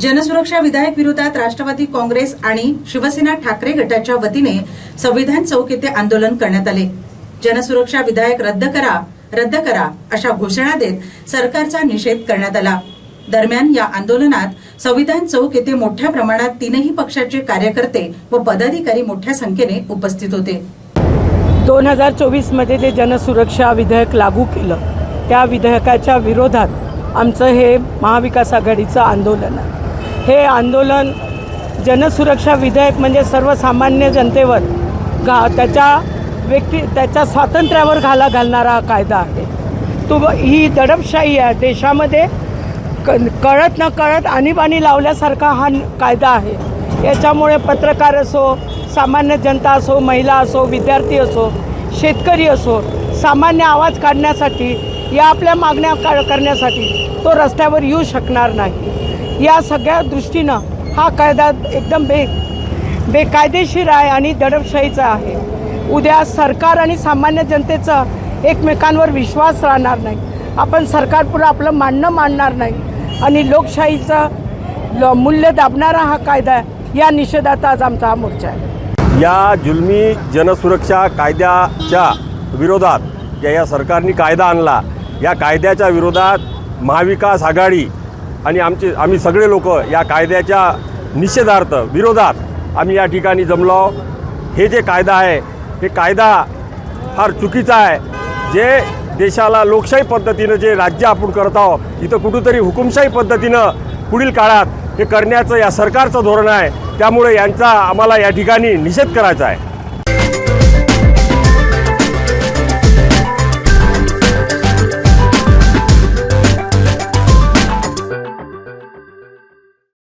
जनसुरक्षा विधायक विरोधात राष्ट्रवादी काँग्रेस आणि शिवसेना ठाकरे गटाच्या वतीने संविधान चौक येथे आंदोलन करण्यात आले. जनसुरक्षा विधायक रद्द करा रद्द करा अशा घोषणा देत सरकारचा निषेध करण्यात आला. दरम्यान या आंदोलनात संविधान चौक येथे मोठ्या प्रमाणात तीनही पक्षाचे कार्यकर्ते व पदाधिकारी मोठ्या संख्येने उपस्थित होते. दोन हजार चोवीसमध्ये जे जनसुरक्षा विधेयक लागू केलं त्या विधेयकाच्या विरोधात आमचं हे महाविकास आघाडीचं आंदोलन आहे. हे आंदोलन जनसुरक्षा विधेयक म्हणजे सर्वसामान्य जनतेवर घा त्याच्या व्यक्ती त्याच्या स्वातंत्र्यावर घाला घालणारा हा कायदा आहे. तो ही दडपशाही आहे. देशामध्ये क कळत न कळत आणीबाणी लावल्यासारखा हा कायदा आहे. याच्यामुळे पत्रकार असो सामान्य जनता असो महिला असो विद्यार्थी असो शेतकरी असो सामान्य आवाज काढण्यासाठी या आपल्या मागण्या का करण्यासाठी तो रस्त्यावर येऊ शकणार नाही. या सगळ्या दृष्टीनं हा कायदा एकदम बे बेकायदेशीर आहे आणि दडपशाहीचा आहे. उद्या सरकार आणि सामान्य जनतेचा एकमेकांवर विश्वास राहणार नाही. आपण सरकारपुढं आपलं मानणं मांडणार नाही. आणि लोकशाहीचं ल मूल्य दाबणारा हा कायदा आहे. या निषेधात आज आमचा हा मोर्चा आहे. या जुलमी जनसुरक्षा कायद्याच्या विरोधात ज्या या सरकारने कायदा आणला या कायद्याच्या विरोधात महाविकास आघाडी आणि आमचे आम्ही सगळे लोक या कायद्याच्या निषेधार्थ विरोधात आम्ही या ठिकाणी जमलो हे जे कायदा आहे हे कायदा फार चुकीचा आहे. जे देशाला लोकशाही पद्धतीनं जे राज्य आपण करत आहोत इथं कुठंतरी हुकुमशाही पद्धतीनं पुढील काळात हे करण्याचं या सरकारचं धोरण आहे. त्यामुळे यांचा आम्हाला या ठिकाणी निषेध करायचा आहे.